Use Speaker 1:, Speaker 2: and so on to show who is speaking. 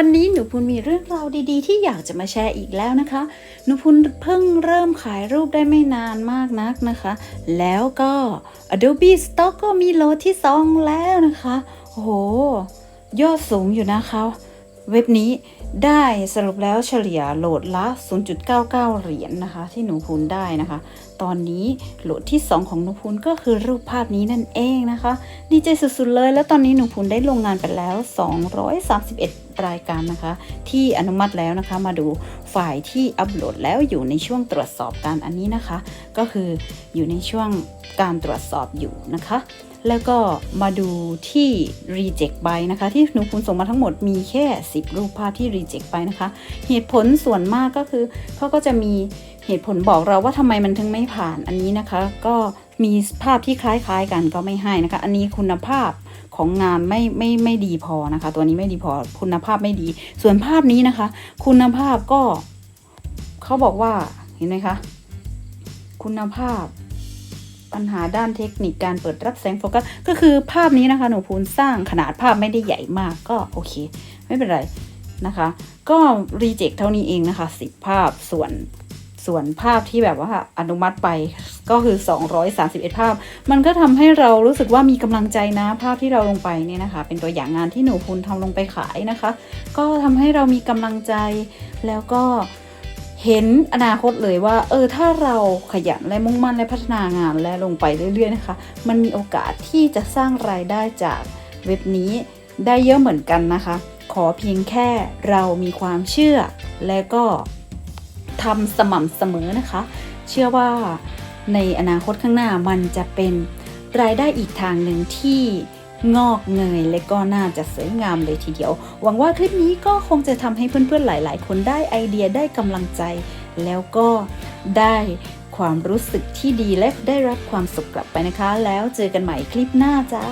Speaker 1: วันนี้หนูพุนมีเรื่องราวดีๆ ที่อยากจะมาแชร์อีกแล้วนะคะ หนูพุนเพิ่งเริ่มขายรูปได้ไม่นานมากนักนะคะ แล้วก็ Adobe Stock ก็มีโลที่ 2 แล้วนะคะ โอ้โห ยอดสูงอยู่นะคะ เว็บนี้ได้สรุปแล้วเฉลี่ยโหลดละ 0.99 เหรียญนะคะ ที่หนูพูนได้นะคะ ตอนนี้โหลดที่ 2 ของหนูพูนก็คือรูปภาพนี้นั่นเองนะคะ ดีใจสุดๆเลย แล้วตอนนี้หนูพูนได้ลงงานไปแล้ว 231 รายการนะคะ ที่อนุมัติแล้วนะคะ มาดูฝ่ายที่อัปโหลดแล้วอยู่ในช่วงตรวจสอบการอันนี้นะคะ ก็คืออยู่ในช่วงการตรวจสอบอยู่นะคะ แล้วก็มาดูที่ reject ไปนะคะ ที่หนูพูนส่งมาทั้งหมดมีแค่ 10 รูปภาพที่ reject ไปนะคะ เหตุผลส่วนมากก็คือเขาก็จะมีเหตุผลบอกเราว่าทำไมมันถึงไม่ผ่านอันนี้นะคะ ก็มีภาพที่คล้ายๆกันก็ไม่ให้นะคะ อันนี้คุณภาพของงานไม่ไม่ไม่ดีพอนะคะ ตัวนี้ไม่ดีพอคุณภาพไม่ดี ส่วนภาพนี้นะคะ คุณภาพก็เขาบอกว่าเห็นไหมคะ คุณภาพ ปัญหาด้านเทคนิคการเปิดรับแสงโฟกัส ก็คือภาพนี้นะคะ หนูพูนสร้างขนาดภาพไม่ได้ใหญ่มากก็โอเค ไม่เป็นไรนะคะ ก็รีเจ็คเท่านี้เองนะคะ10ภาพส่วนส่วนภาพที่แบบว่าอนุมัติไปก็คือ 231 ภาพ มันก็ทำให้เรารู้สึกว่ามีกำลังใจนะภาพที่เราลงไปเนี่ยนะคะ เป็นตัวอย่างงานที่หนูพูนทำลงไปขายนะคะ ก็ทำให้เรามีกำลังใจแล้วก็ เห็นอนาคตเลยว่า เออถ้าเราขยันและมุ่งมั่นและพัฒนางานและลงไปเรื่อยๆนะคะ มันมีโอกาสที่จะสร้างรายได้จากเว็บนี้ได้เยอะเหมือนกันนะคะ ขอเพียงแค่เรามีความเชื่อ และก็ทำสม่ำเสมอนะคะ เชื่อว่าในอนาคตข้างหน้ามันจะเป็นรายได้อีกทางหนึ่งที่ งอกเงยและก็น่าจะสวยงามเลยทีเดียว หวังว่าคลิปนี้ก็คงจะทำให้เพื่อนๆหลาย ๆ คนได้ไอเดียได้กำลังใจ แล้วก็ได้ความรู้สึกที่ดีและได้รับความสุขกลับไปนะคะ แล้วเจอกันใหม่คลิปหน้าจ้า